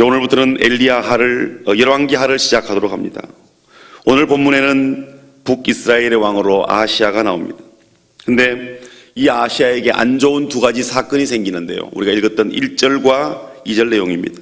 이제 오늘부터는 엘리야하를 어, 열왕기하를 시작하도록 합니다. 오늘 본문에는 북이스라엘의 왕으로 아시아가 나옵니다. 근데 이 아시아에게 안 좋은 두 가지 사건이 생기는데요. 우리가 읽었던 1절과 2절 내용입니다.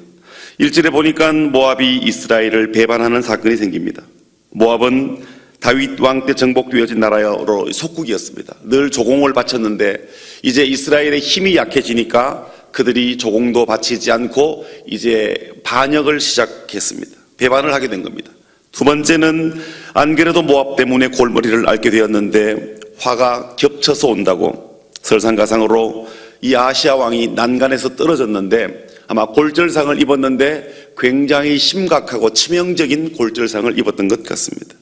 1절에 보니까 모압이 이스라엘을 배반하는 사건이 생깁니다. 모압은 다윗 왕 때 정복되어진 나라로 속국이었습니다. 늘 조공을 바쳤는데 이제 이스라엘의 힘이 약해지니까 그들이 조공도 바치지 않고 이제 반역을 시작했습니다. 배반을 하게 된 겁니다. 두 번째는 안 그래도 모압 때문에 골머리를 앓게 되었는데 화가 겹쳐서 온다고 설상가상으로 이 아시아 왕이 난간에서 떨어졌는데 아마 골절상을 입었는데 굉장히 심각하고 치명적인 골절상을 입었던 것 같습니다.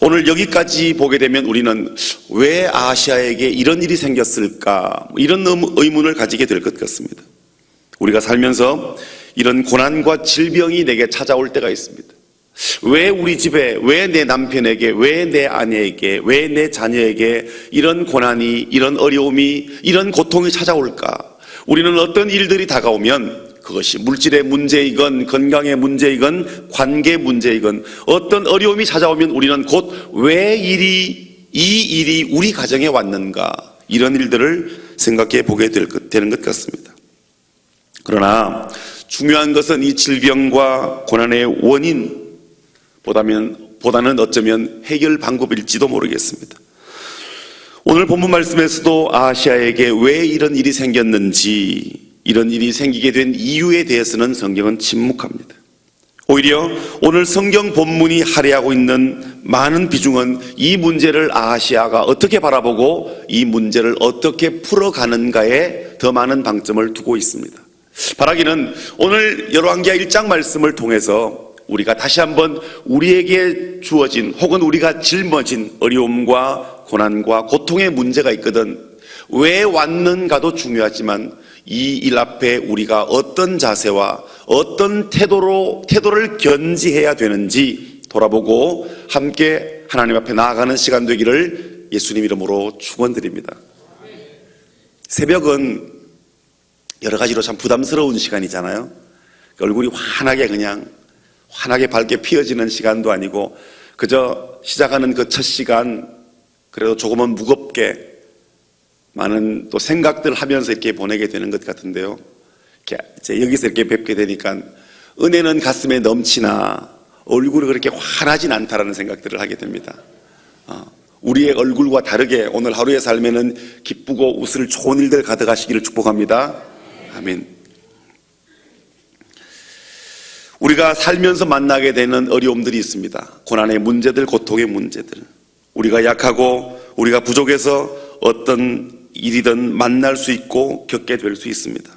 오늘 여기까지 보게 되면 우리는 왜 아시아에게 이런 일이 생겼을까 뭐 이런 의문을 가지게 될 것 같습니다. 우리가 살면서 이런 고난과 질병이 내게 찾아올 때가 있습니다. 왜 우리 집에, 왜 내 남편에게, 왜 내 아내에게, 왜 내 자녀에게 이런 고난이, 이런 어려움이, 이런 고통이 찾아올까? 우리는 어떤 일들이 다가오면 그것이 물질의 문제이건 건강의 문제이건 관계 문제이건 어떤 어려움이 찾아오면 우리는 곧 왜 일이 이 일이 우리 가정에 왔는가 이런 일들을 생각해 보게 될 것, 되는 것 같습니다. 그러나 중요한 것은 이 질병과 고난의 원인 보다면 보다는 어쩌면 해결 방법일지도 모르겠습니다. 오늘 본문 말씀에서도 아시아에게 왜 이런 일이 생겼는지 이런 일이 생기게 된 이유에 대해서는 성경은 침묵합니다. 오히려 오늘 성경 본문이 할애하고 있는 많은 비중은 이 문제를 아시아가 어떻게 바라보고 이 문제를 어떻게 풀어가는가에 더 많은 방점을 두고 있습니다. 바라기는 오늘 열왕기하 1장 말씀을 통해서 우리가 다시 한번 우리에게 주어진 혹은 우리가 짊어진 어려움과 고난과 고통의 문제가 있거든 왜 왔는가도 중요하지만 이 일 앞에 우리가 어떤 자세와 어떤 태도로 태도를 견지해야 되는지 돌아보고 함께 하나님 앞에 나아가는 시간 되기를 예수님 이름으로 축원드립니다. 새벽은 여러 가지로 참 부담스러운 시간이잖아요. 얼굴이 환하게 그냥 환하게 밝게 피어지는 시간도 아니고 그저 시작하는 그 첫 시간 그래도 조금은 무겁게 많은 또 생각들 하면서 이렇게 보내게 되는 것 같은데요. 이렇게 여기서 이렇게 뵙게 되니까 은혜는 가슴에 넘치나 얼굴이 그렇게 환하진 않다라는 생각들을 하게 됩니다. 어, 우리의 얼굴과 다르게 오늘 하루의 삶에는 기쁘고 웃을 좋은 일들 가득하시기를 축복합니다. 아멘. 우리가 살면서 만나게 되는 어려움들이 있습니다. 고난의 문제들, 고통의 문제들. 우리가 약하고 우리가 부족해서 어떤 일이든 만날 수 있고 겪게 될 수 있습니다.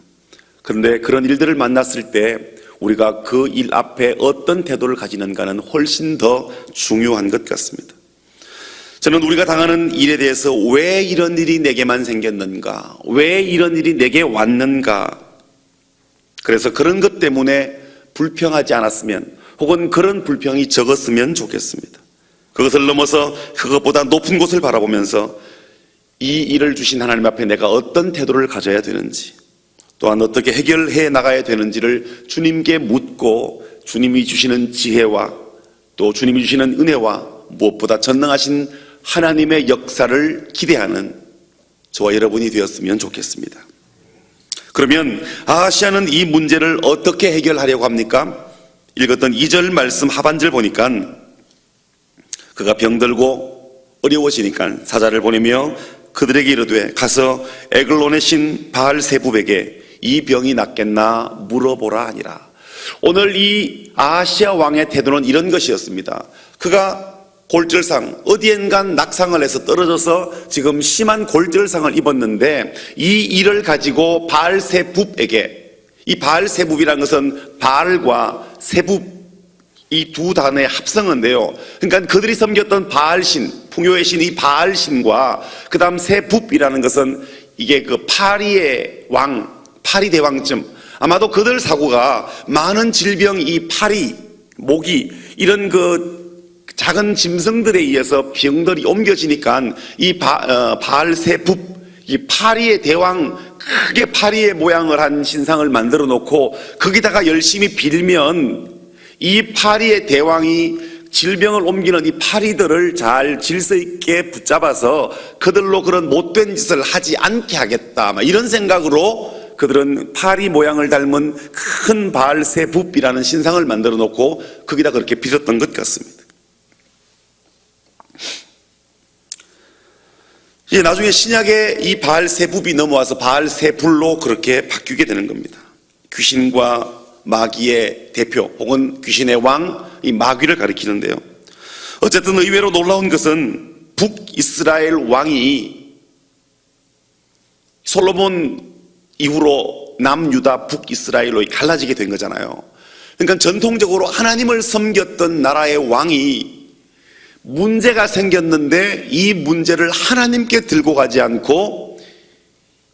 그런데 그런 일들을 만났을 때 우리가 그 일 앞에 어떤 태도를 가지는가는 훨씬 더 중요한 것 같습니다. 저는 우리가 당하는 일에 대해서 왜 이런 일이 내게만 생겼는가? 왜 이런 일이 내게 왔는가? 그래서 그런 것 때문에 불평하지 않았으면 혹은 그런 불평이 적었으면 좋겠습니다. 그것을 넘어서 그것보다 높은 곳을 바라보면서 이 일을 주신 하나님 앞에 내가 어떤 태도를 가져야 되는지 또한 어떻게 해결해 나가야 되는지를 주님께 묻고 주님이 주시는 지혜와 또 주님이 주시는 은혜와 무엇보다 전능하신 하나님의 역사를 기대하는 저와 여러분이 되었으면 좋겠습니다. 그러면 아시아는 이 문제를 어떻게 해결하려고 합니까? 읽었던 2절 말씀 하반절 보니까 그가 병들고 어려워지니까 사자를 보내며 그들에게 이르되 가서 에글론의 신 바알 세부백에 이 병이 낫겠나 물어보라 하니라. 오늘 이 아시아 왕의 태도는 이런 것이었습니다. 그가 골절상 어디엔간 낙상을 해서 떨어져서 지금 심한 골절상을 입었는데 이 일을 가지고 바알세붑에게 이 바알세붑이라는 것은 바알과 세붑 이 두 단어의 합성어인데요. 그러니까 그들이 섬겼던 바알신, 풍요의 신 이 바알 신과 그다음 세붑이라는 것은 이게 그 파리의 왕, 파리 대왕쯤. 아마도 그들 사고가 많은 질병 이 파리, 모기 이런 그 작은 짐승들에 의해서 병들이 옮겨지니까 이 바, 어, 바알 세붑 이 파리의 대왕 크게 파리의 모양을 한 신상을 만들어 놓고 거기다가 열심히 빌면 이 파리의 대왕이 질병을 옮기는 이 파리들을 잘 질서 있게 붙잡아서 그들로 그런 못된 짓을 하지 않게 하겠다. 막 이런 생각으로 그들은 파리 모양을 닮은 큰 바알세붓이라는 신상을 만들어 놓고 거기다 그렇게 빌었던 것 같습니다. 이제 나중에 신약에 이 바알세붓이 넘어와서 바알 세불로 그렇게 바뀌게 되는 겁니다. 귀신과 마귀의 대표 혹은 귀신의 왕, 이 마귀를 가리키는데요. 어쨌든 의외로 놀라운 것은 북이스라엘 왕이 솔로몬 이후로 남유다 북이스라엘로 갈라지게 된 거잖아요. 그러니까 전통적으로 하나님을 섬겼던 나라의 왕이 문제가 생겼는데 이 문제를 하나님께 들고 가지 않고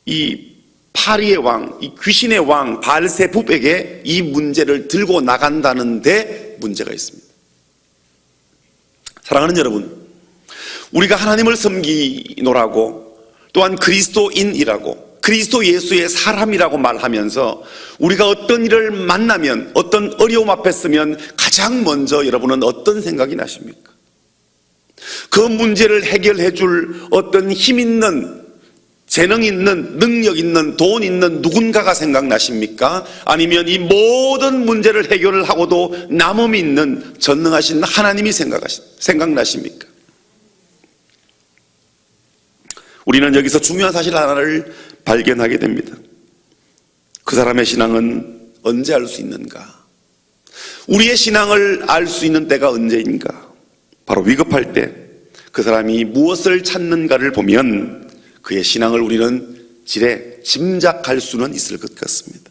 이 파리의 왕, 이 귀신의 왕 바알세붑에게 이 문제를 들고 나간다는데 문제가 있습니다. 사랑하는 여러분, 우리가 하나님을 섬기노라고 또한 그리스도인이라고 그리스도 예수의 사람이라고 말하면서 우리가 어떤 일을 만나면 어떤 어려움 앞에 서면 가장 먼저 여러분은 어떤 생각이 나십니까? 그 문제를 해결해 줄 어떤 힘 있는 재능 있는 능력 있는 돈 있는 누군가가 생각나십니까? 아니면 이 모든 문제를 해결을 하고도 남음 있는 전능하신 하나님이 생각하시, 생각나십니까? 우리는 여기서 중요한 사실 하나를 발견하게 됩니다. 그 사람의 신앙은 언제 알 수 있는가? 우리의 신앙을 알 수 있는 때가 언제인가? 바로 위급할 때 그 사람이 무엇을 찾는가를 보면 그의 신앙을 우리는 지레 짐작할 수는 있을 것 같습니다.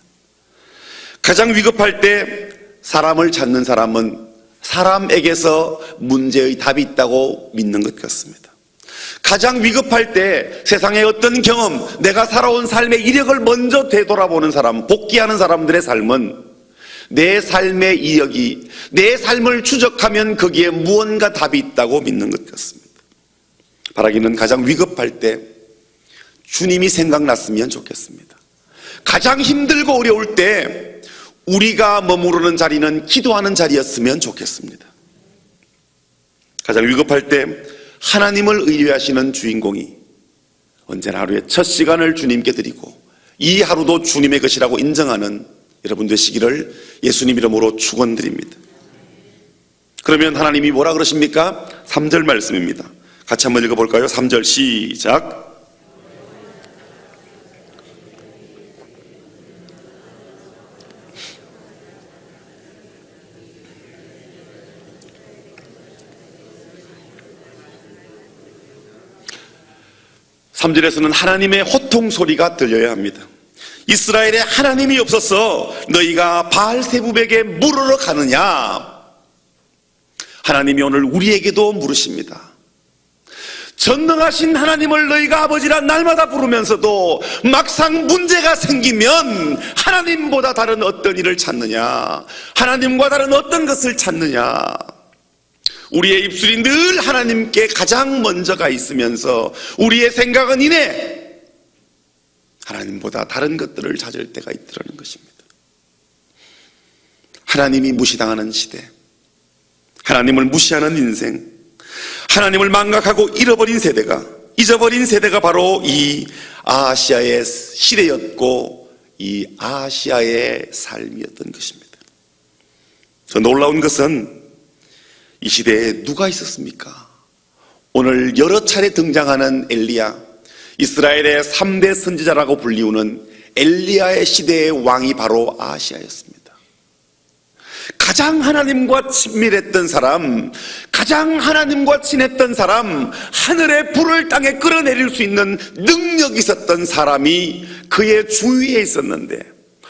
가장 위급할 때 사람을 찾는 사람은 사람에게서 문제의 답이 있다고 믿는 것 같습니다. 가장 위급할 때 세상의 어떤 경험, 내가 살아온 삶의 이력을 먼저 되돌아보는 사람, 복귀하는 사람들의 삶은 내 삶의 이력이, 내 삶을 추적하면 거기에 무언가 답이 있다고 믿는 것 같습니다. 바라기는 가장 위급할 때 주님이 생각났으면 좋겠습니다. 가장 힘들고 어려울 때 우리가 머무르는 자리는 기도하는 자리였으면 좋겠습니다. 가장 위급할 때 하나님을 의뢰하시는 주인공이 언제나 하루에 첫 시간을 주님께 드리고 이 하루도 주님의 것이라고 인정하는 여러분 되시기를 예수님 이름으로 축원드립니다. 그러면 하나님이 뭐라 그러십니까? 3절 말씀입니다. 같이 한번 읽어볼까요? 3절 시작. 삼절에서는 하나님의 호통 소리가 들려야 합니다. 이스라엘에 하나님이 없어서 너희가 바알세붑에게 물으러 가느냐? 하나님이 오늘 우리에게도 물으십니다. 전능하신 하나님을 너희가 아버지라 날마다 부르면서도 막상 문제가 생기면 하나님보다 다른 어떤 일을 찾느냐? 하나님과 다른 어떤 것을 찾느냐? 우리의 입술이 늘 하나님께 가장 먼저가 있으면서 우리의 생각은 이내 하나님보다 다른 것들을 찾을 때가 있더라는 것입니다. 하나님이 무시당하는 시대, 하나님을 무시하는 인생, 하나님을 망각하고 잃어버린 세대가, 잊어버린 세대가 바로 이 아시아의 시대였고 이 아시아의 삶이었던 것입니다. 더 놀라운 것은 이 시대에 누가 있었습니까? 오늘 여러 차례 등장하는 엘리야, 이스라엘의 3대 선지자라고 불리우는 엘리야의 시대의 왕이 바로 아시아였습니다. 가장 하나님과 친밀했던 사람, 가장 하나님과 친했던 사람, 하늘의 불을 땅에 끌어내릴 수 있는 능력이 있었던 사람이 그의 주위에 있었는데,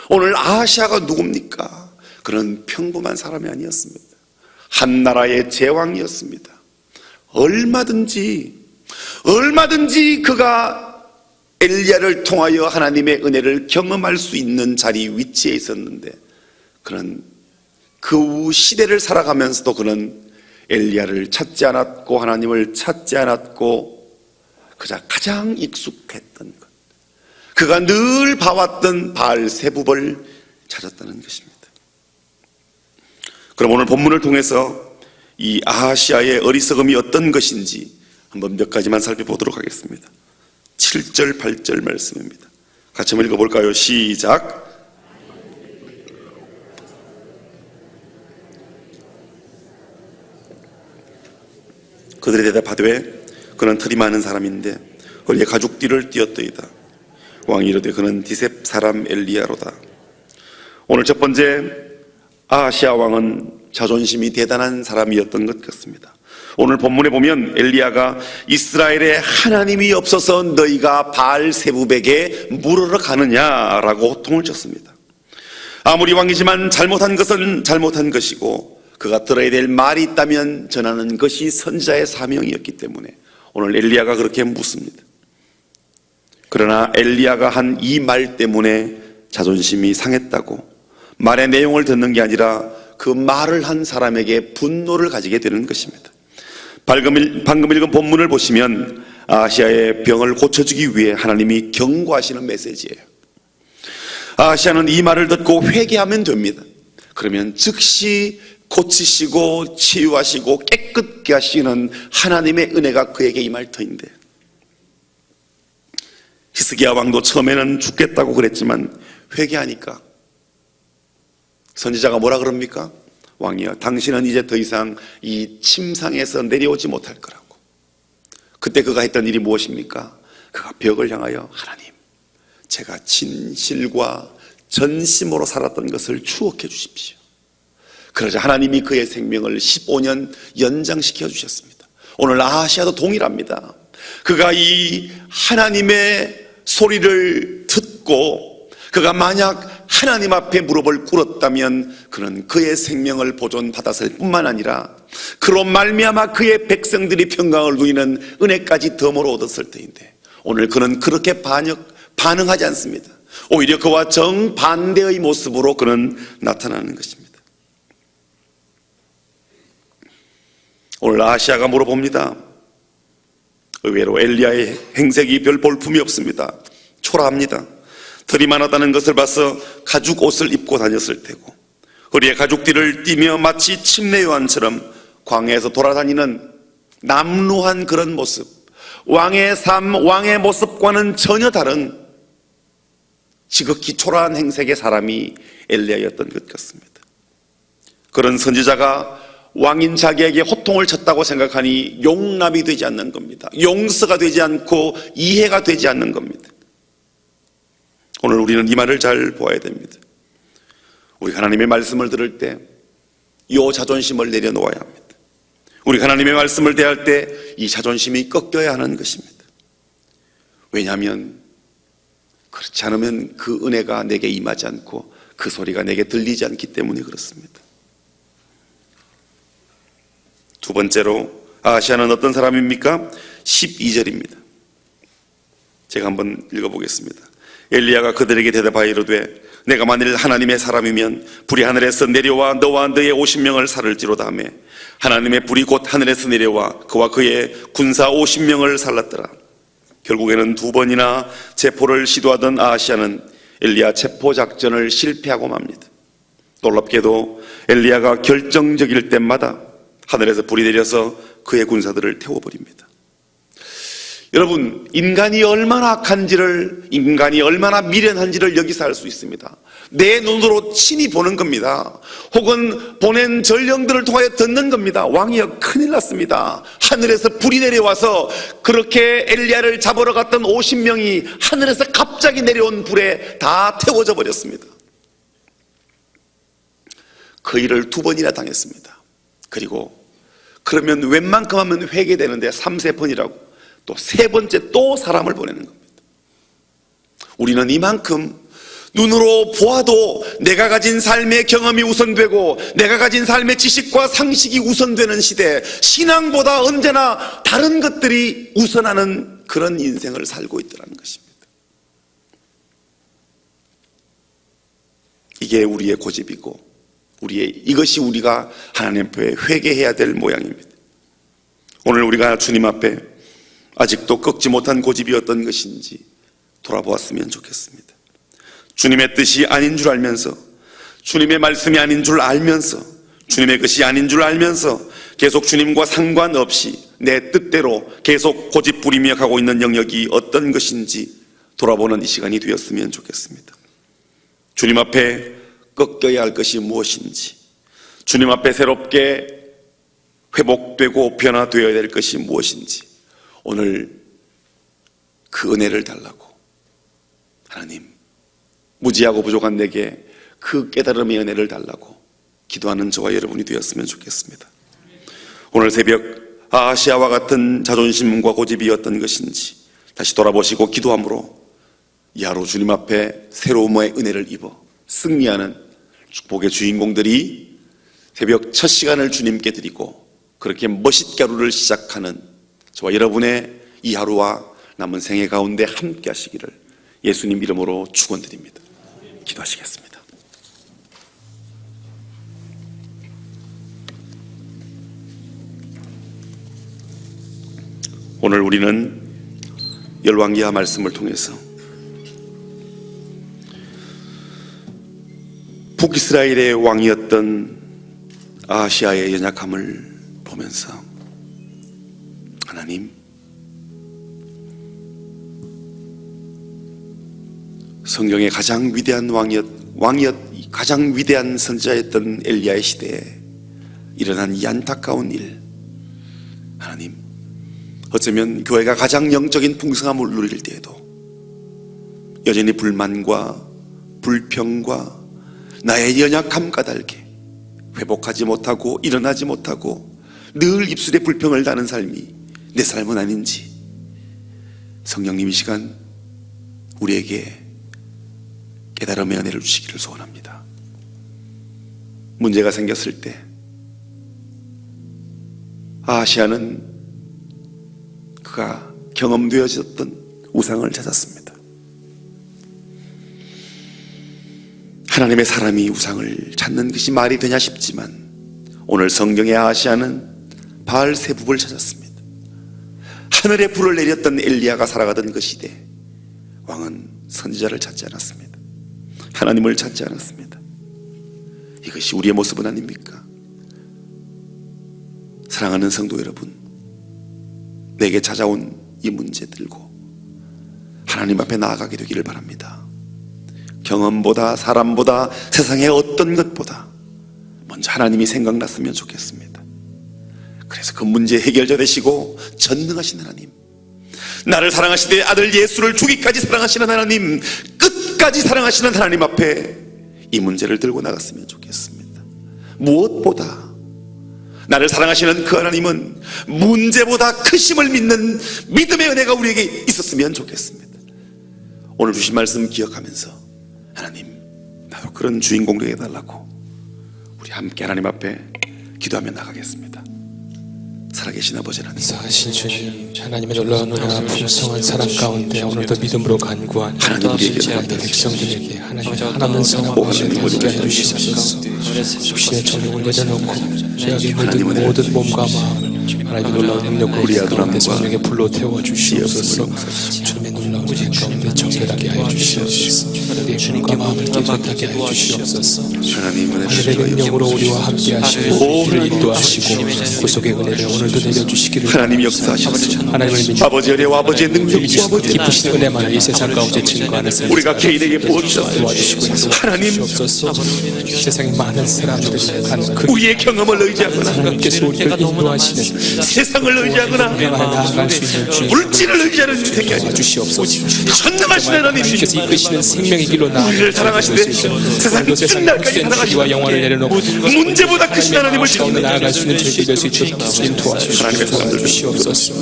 오늘 아시아가 누굽니까? 그런 평범한 사람이 아니었습니다. 한 나라의 제왕이었습니다. 얼마든지, 얼마든지 그가 엘리야를 통하여 하나님의 은혜를 경험할 수 있는 자리 위치에 있었는데, 그는 그 시대를 살아가면서도 그는 엘리야를 찾지 않았고 하나님을 찾지 않았고 그자 가장 익숙했던 것, 그가 늘 봐왔던 바알 세부벌 찾았다는 것입니다. 그럼 오늘 본문을 통해서 이 아하시아의 어리석음이 어떤 것인지 한번 몇 가지만 살펴보도록 하겠습니다. 7절, 8절 말씀입니다. 같이 한번 읽어볼까요? 시작. 그들이 대답하되 그는 털이 많은 사람인데 허리에 가죽띠를 띄었더이다. 왕이 이르되 그는 디셉 사람 엘리야로다. 오늘 첫 번째 아시아 왕은 자존심이 대단한 사람이었던 것 같습니다. 오늘 본문에 보면 엘리야가 이스라엘에 하나님이 없어서 너희가 바알 세부백에 물으러 가느냐라고 호통을 쳤습니다. 아무리 왕이지만 잘못한 것은 잘못한 것이고 그가 들어야 될 말이 있다면 전하는 것이 선자의 사명이었기 때문에 오늘 엘리야가 그렇게 묻습니다. 그러나 엘리야가 한 이 말 때문에 자존심이 상했다고 말의 내용을 듣는 게 아니라 그 말을 한 사람에게 분노를 가지게 되는 것입니다. 방금, 읽은 본문을 보시면 아시아의 병을 고쳐주기 위해 하나님이 경고하시는 메시지예요. 아시아는 이 말을 듣고 회개하면 됩니다. 그러면 즉시 고치시고 치유하시고 깨끗게 하시는 하나님의 은혜가 그에게 임할 터인데 히스기야 왕도 처음에는 죽겠다고 그랬지만 회개하니까 선지자가 뭐라 그럽니까? 왕이여 당신은 이제 더 이상 이 침상에서 내려오지 못할 거라고 그때 그가 했던 일이 무엇입니까? 그가 벽을 향하여 하나님 제가 진실과 전심으로 살았던 것을 추억해 주십시오. 그러자 하나님이 그의 생명을 15년 연장시켜 주셨습니다. 오늘 아시아도 동일합니다. 그가 이 하나님의 소리를 듣고 그가 만약 하나님 앞에 무릎을 꿇었다면 그는 그의 생명을 보존받았을 뿐만 아니라 그로 말미암아 그의 백성들이 평강을 누리는 은혜까지 덤으로 얻었을 때인데 오늘 그는 그렇게 반역, 반응하지 않습니다. 오히려 그와 정반대의 모습으로 그는 나타나는 것입니다. 오늘 아시아가 물어봅니다. 의외로 엘리야의 행색이 별 볼품이 없습니다. 초라합니다. 털이 많았다는 것을 봐서 가죽 옷을 입고 다녔을 테고 허리에 가죽띠를 띠며 마치 침례 요한처럼 광야에서 돌아다니는 남루한 그런 모습 왕의 삶, 왕의 모습과는 전혀 다른 지극히 초라한 행색의 사람이 엘리야였던 것 같습니다. 그런 선지자가 왕인 자기에게 호통을 쳤다고 생각하니 용납이 되지 않는 겁니다. 용서가 되지 않고 이해가 되지 않는 겁니다. 오늘 우리는 이 말을 잘 보아야 됩니다. 우리 하나님의 말씀을 들을 때 이 자존심을 내려놓아야 합니다. 우리 하나님의 말씀을 대할 때 이 자존심이 꺾여야 하는 것입니다. 왜냐하면 그렇지 않으면 그 은혜가 내게 임하지 않고 그 소리가 내게 들리지 않기 때문에 그렇습니다. 두 번째로 아시아는 어떤 사람입니까? 12절입니다. 제가 한번 읽어보겠습니다. 엘리야가 그들에게 대답하여 이르되 내가 만일 하나님의 사람이면 불이 하늘에서 내려와 너와 너의 50명을 살을지로다 하며 하나님의 불이 곧 하늘에서 내려와 그와 그의 군사 50명을 살랐더라. 결국에는 두 번이나 체포를 시도하던 아시아는 엘리야 체포 작전을 실패하고 맙니다. 놀랍게도 엘리야가 결정적일 때마다 하늘에서 불이 내려서 그의 군사들을 태워버립니다. 여러분, 인간이 얼마나 악한지를, 인간이 얼마나 미련한지를 여기서 알 수 있습니다. 내 눈으로 친히 보는 겁니다. 혹은 보낸 전령들을 통하여 듣는 겁니다. 왕이여 큰일 났습니다. 하늘에서 불이 내려와서 그렇게 엘리야를 잡으러 갔던 50명이 하늘에서 갑자기 내려온 불에 다 태워져 버렸습니다. 그 일을 두 번이나 당했습니다. 그리고 그러면 웬만큼 하면 회개되는데 3, 세 번이라고 또 세 번째 또 사람을 보내는 겁니다. 우리는 이만큼 눈으로 보아도 내가 가진 삶의 경험이 우선되고 내가 가진 삶의 지식과 상식이 우선되는 시대, 신앙보다 언제나 다른 것들이 우선하는 그런 인생을 살고 있더라는 것입니다. 이게 우리의 고집이고 우리의 이것이 우리가 하나님 앞에 회개해야 될 모양입니다. 오늘 우리가 주님 앞에 아직도 꺾지 못한 고집이 어떤 것인지 돌아보았으면 좋겠습니다. 주님의 뜻이 아닌 줄 알면서 주님의 말씀이 아닌 줄 알면서 주님의 것이 아닌 줄 알면서 계속 주님과 상관없이 내 뜻대로 계속 고집 부리며 가고 있는 영역이 어떤 것인지 돌아보는 이 시간이 되었으면 좋겠습니다. 주님 앞에 꺾여야 할 것이 무엇인지 주님 앞에 새롭게 회복되고 변화되어야 될 것이 무엇인지 오늘 그 은혜를 달라고 하나님 무지하고 부족한 내게 그 깨달음의 은혜를 달라고 기도하는 저와 여러분이 되었으면 좋겠습니다. 오늘 새벽 아시아와 같은 자존심과 고집이 어떤 것인지 다시 돌아보시고 기도함으로 이 하루 주님 앞에 새로움의 은혜를 입어 승리하는 축복의 주인공들이 새벽 첫 시간을 주님께 드리고 그렇게 멋있게 하루를 시작하는 저와 여러분의 이 하루와 남은 생애 가운데 함께 하시기를 예수님 이름으로 축원드립니다. 기도하시겠습니다. 오늘 우리는 열왕기하 말씀을 통해서 북이스라엘의 왕이었던 아시아의 연약함을 보면서 하나님 성경의 가장 위대한 왕이었 왕이었 가장 위대한 선지자였던 엘리야의 시대에 일어난 이 안타까운 일. 하나님 어쩌면 교회가 가장 영적인 풍성함을 누릴 때에도 여전히 불만과 불평과 나의 연약함 까닭에 회복하지 못하고 일어나지 못하고 늘 입술에 불평을 다는 삶이 내 삶은 아닌지 성령님 이 시간 우리에게 깨달음의 은혜를 주시기를 소원합니다. 문제가 생겼을 때 아시아는 그가 경험되어졌던 우상을 찾았습니다. 하나님의 사람이 우상을 찾는 것이 말이 되냐 싶지만 오늘 성경의 아시아는 바알세북을 찾았습니다. 하늘에 불을 내렸던 엘리야가 살아가던 그 시대 왕은 선지자를 찾지 않았습니다. 하나님을 찾지 않았습니다. 이것이 우리의 모습은 아닙니까? 사랑하는 성도 여러분, 내게 찾아온 이 문제 들고 하나님 앞에 나아가게 되기를 바랍니다. 경험보다 사람보다 세상의 어떤 것보다 먼저 하나님이 생각났으면 좋겠습니다. 그래서 그 문제 해결자 되시고 전능하신 하나님, 나를 사랑하시되 아들 예수를 주기까지 사랑하시는 하나님, 끝까지 사랑하시는 하나님 앞에 이 문제를 들고 나갔으면 좋겠습니다. 무엇보다 나를 사랑하시는 그 하나님은 문제보다 크심을 믿는 믿음의 은혜가 우리에게 있었으면 좋겠습니다. 오늘 주신 말씀 기억하면서 하나님 나도 그런 주인공 되게 해달라고 우리 함께 하나님 앞에 기도하며 나가겠습니다. 살아계신 아버지 하나님 사신 주님 하나님의 놀라운 은혜와 풍성한 사랑 가운데 오늘도 믿음으로 간구한 하나님 우리에게 하나님의 백성들에게 하나님의 하나님 사랑과 하나님 함께 해주시옵소서. 십시의 정욕을 내려놓고 죄악에 물든 모든 몸과 마음을 하나님의 놀라운 능력으로 우리 가운데 성령의 불로 태워 주시옵소서. 주님의 놀라운 은혜 가운데 정결하게 하여 주시옵소서. 몸과 마음을 깨끗하게 하여 주시옵소서. 하늘의. 능력으로 우리와 함께 하시고 우리를 인도하시고 구속의 은혜를 오늘도 내려주시기를 하나님 역사하셔서. 하나님을 믿는 아버지 은혜와 아버지의 능력과 아버지 기쁘신 은혜만을 이 세상 가운데 증거하는 생 우리가 개인에게. 도와주시고 하나님 세상에 많은 사람들이 가는 그 우리의 경험을 의지하거나 하나님께서 우리를 인도하시는 세상을 의지하거나 물질을 의지하는 인생이 아니라 주시옵소서 전능하신 하나님 하나님께서 이끄시는 생명의 길로 우리를 사랑하시되 세상이 끝날까지 와 사랑하시는 영원을 내려놓고 문제보다 크신 하나님을 찾는 나아갈 수 있는 저희들이 될수 있도록 주님 하나님의 사람들 도와주시옵소서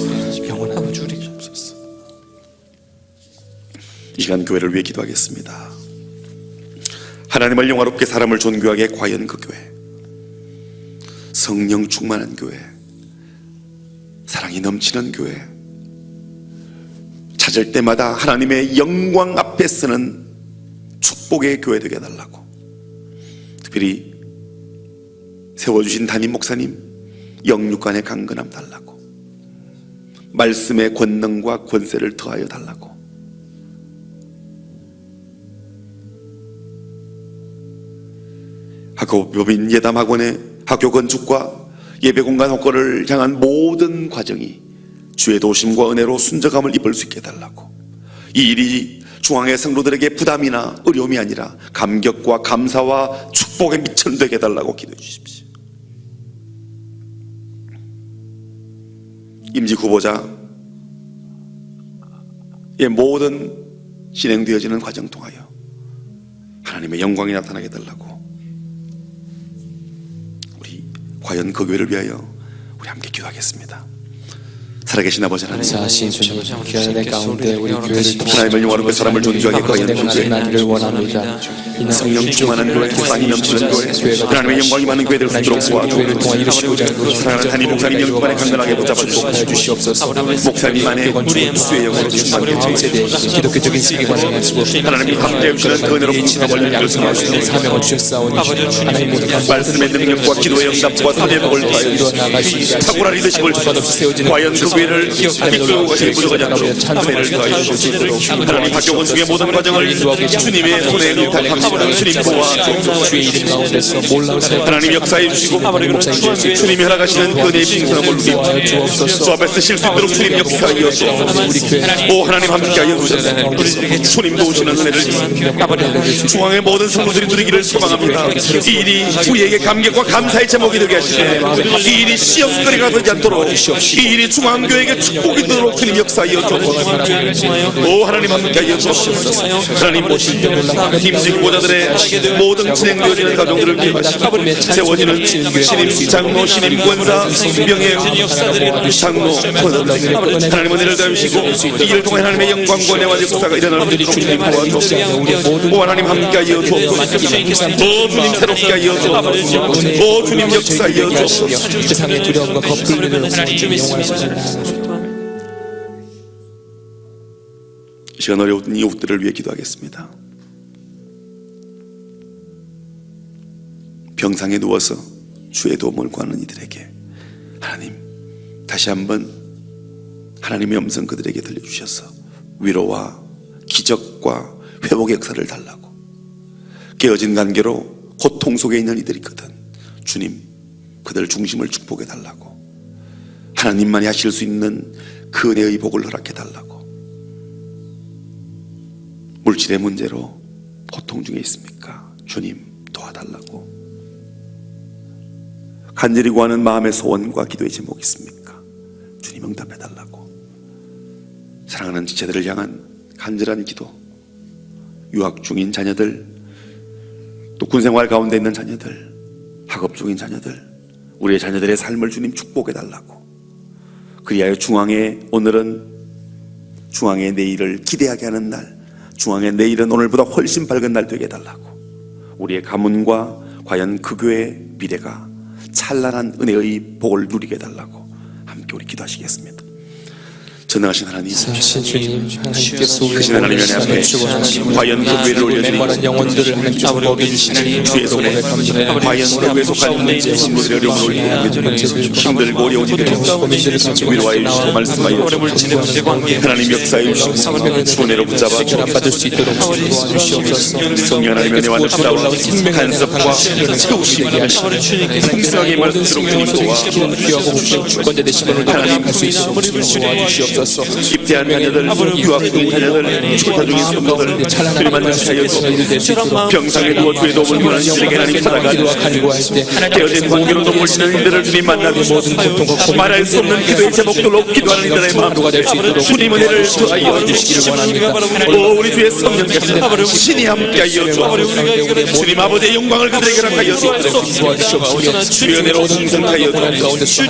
영원한 주옵소서 이 시간 교회를 위해 기도하겠습니다. 하나님을 영화롭게 사람을 존귀하게 과연 그 교회 성령 충만한 교회 사랑이 넘치는 교회. 찾을 때마다 하나님의 영광 앞에 쓰는 축복의 교회 되게 해달라고. 특별히 세워주신 담임 목사님, 영육간의 강건함 달라고. 말씀의 권능과 권세를 더하여 달라고. 학교 묘민 예담학원의 학교 건축과 예배 공간 확보를 향한 모든 과정이 주의 도심과 은혜로 순적함을 입을 수 있게 해달라고. 이 일이 중앙의 성도들에게 부담이나 어려움이 아니라 감격과 감사와 축복의 미천 되게 해달라고 기도해 주십시오. 임직 후보자의 모든 진행되어지는 과정 통하여 하나님의 영광이 나타나게 해달라고 과연 그 교회를 위하여 우리 함께 기도하겠습니다. 살아계신 아버지 하나님 자신 주님 귀한 가운데 우리 교회를 하나님을 영화롭게 사람을 존중하게 그 교회 나기를 원합니다. 성령 충만한 교회 사랑이 넘치는 교회 하나님의 영광이 많은 교회들 수도록 교회를 도와주고 통해 이루시고자 하는 사랑하는 하나님 목사님 영광에 강건하게 붙잡아 축복하여 주시고 주시옵소서. 목사님만의 주의 영으로 세대에 기독교적인 세계관을 가지고 하나님이 함께 주시는 그 은혜로 지나가는 양성할 수 있는 사명을 주셨사오니 하나님 말씀의 능력과 기도의 응답과 수 있게 탁월한 리더십을 주셔서 과연 그 교회를 부족하지 않도록 은혜를 더하여 주시고 하나님 학교 중의 모든 과정을 주님의 손에 의탁합니다 주님 도와 주의 이름 가운데서 사람 하나님 역사해 주시고 주님이 허락하시는 그 은혜의 빙산을 누리고 주 앞에서 쉴수 있도록 주님 역사하여 주옵소서 오 하나님 함께 하여 주셔서 주님 도우시는 은혜를 중앙의 모든 성도들이 누리기를 소망합니다 이 일이 우리에게 감격과 감사의 제목이 되게 하시네 이 일이 시험거리가 되지 않도록 이 일이 중앙 교회에게 축복이 되도록 주님 역사하여 주옵소서. 오 하나님 함께하여 주옵소서. 하나님 힘직 보자들의 모든 진행되어지는 가정들을 기억하시고 세워지는 신임 장로 신임 권사 명예 장로 하나님 은혜를 다주시고 이 일을 통해 하나님의 영광과 내와 역사가 있도록 주님 도와주옵소서. 오 하나님 함께하여 주옵소서. 오 주님 새롭게 하여 주옵소서. 오 주님 역사하여 주옵소서. 세상의 두려움과 겁풀리는 영원하시는 이 시간 어려운 이웃들을 위해 기도하겠습니다. 병상에 누워서 주의 도움을 구하는 이들에게 하나님 다시 한번 하나님의 음성 그들에게 들려주셔서 위로와 기적과 회복의 역사를 달라고 깨어진 관계로 고통 속에 있는 이들이 있거든 주님 그들 중심을 축복해 달라고 하나님만이 하실 수 있는 그 은혜의 복을 허락해 달라고 물질의 문제로 고통 중에 있습니까? 주님 도와달라고 간절히 구하는 마음의 소원과 기도의 제목이 있습니까? 주님 응답해달라고 사랑하는 지체들을 향한 간절한 기도 유학 중인 자녀들 또 군생활 가운데 있는 자녀들 학업 중인 자녀들 우리의 자녀들의 삶을 주님 축복해달라고 그리하여 중앙에 오늘은 중앙의 내일을 기대하게 하는 날 중앙의 내일은 오늘보다 훨씬 밝은 날 되게 해달라고. 우리의 가문과 과연 그 교회의 미래가 찬란한 은혜의 복을 누리게 해달라고 함께 우리 기도하시겠습니다 전능하신 하나님 자신 주님 하나님께서 우리의 크신 하나님 앞에 과연 그 올려드리고 맹활한 영혼들을 하나님께서 먹여주시는 주의 손에 과연 그 교회 속한 성도들의 어려움을 올리고 힘들고 어려운 가지고 위로하여 주시고 말씀하여 주시고 하나님 역사해 주시고 은혜로 붙잡아 받을 수 있도록 도와주시옵소서 성령 하나님의 은혜와 낙사와 간섭과 채우심을 풍성하게 지키는 귀하고 복된 주권자 되심을 우리가 갈수 있도록 도와주시옵소서 입대한 자녀들 유학 중인 자녀들 출타 중인 성도들 주님 만나시하여 주옵소서 병상에 누워 주의 도움을 구하는 이들에게 하나님 때 깨어진 관계로 넘어지는 이들을 주님 만나 주시고 말할 수 없는 기도의 제목들로 기도하는 이들의 마음 될수 있도록 주님 은혜를 더하여 주시기를 원합니다 오 우리 주의 성령께서 신이 함께하여 주옵소서 주님 아버지의 영광을 그들에게 허락하여 주옵소서 주의 은혜로 풍성하여 주옵소서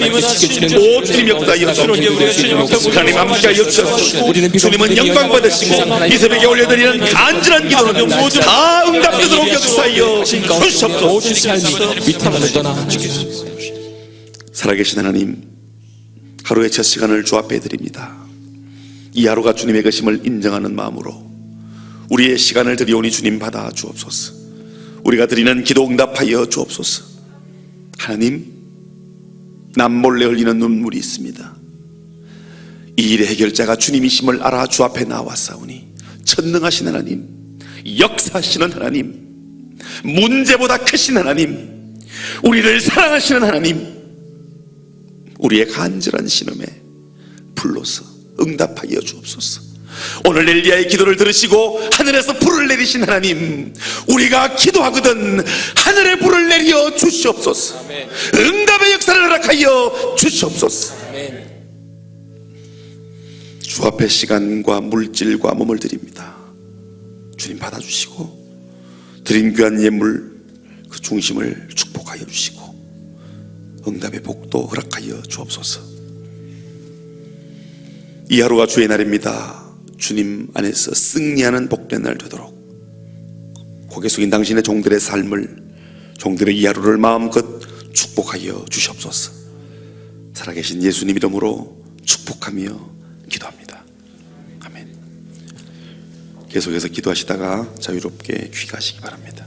오 주님 역사하여 주옵소서 하나님 함께하여 주옵소서 주님은 영광 받으시고 이 새벽에 올려드리는 간절한 기도는 모두 다 응답되도록 역사하여 주시옵소서 살아계신 하나님, 하루의 첫 시간을 주 앞에 드립니다. 이 하루가 주님의 것임을 인정하는 마음으로 우리의 시간을 드리오니 주님 받아 주옵소서. 우리가 드리는 기도 응답하여 주옵소서. 하나님, 남 몰래 흘리는 눈물이 있습니다. 이 일의 해결자가 주님이심을 알아 주 앞에 나왔사오니 천능하신 하나님, 역사하시는 하나님, 문제보다 크신 하나님, 우리를 사랑하시는 하나님, 우리의 간절한 신음에 불러서 응답하여 주옵소서. 오늘 엘리야의 기도를 들으시고 하늘에서 불을 내리신 하나님, 우리가 기도하거든 하늘에 불을 내려 주시옵소서. 응답의 역사를 허락하여 주시옵소서. 주 앞에 시간과 물질과 몸을 드립니다. 주님 받아주시고 드린 귀한 예물 그 중심을 축복하여 주시고 응답의 복도 허락하여 주옵소서. 이 하루가 주의 날입니다. 주님 안에서 승리하는 복된 날 되도록 고개 숙인 당신의 종들의 삶을 종들의 이 하루를 마음껏 축복하여 주시옵소서. 살아계신 예수님 이름으로 축복하며 기도합니다. 계속해서 기도하시다가 자유롭게 귀가하시기 바랍니다.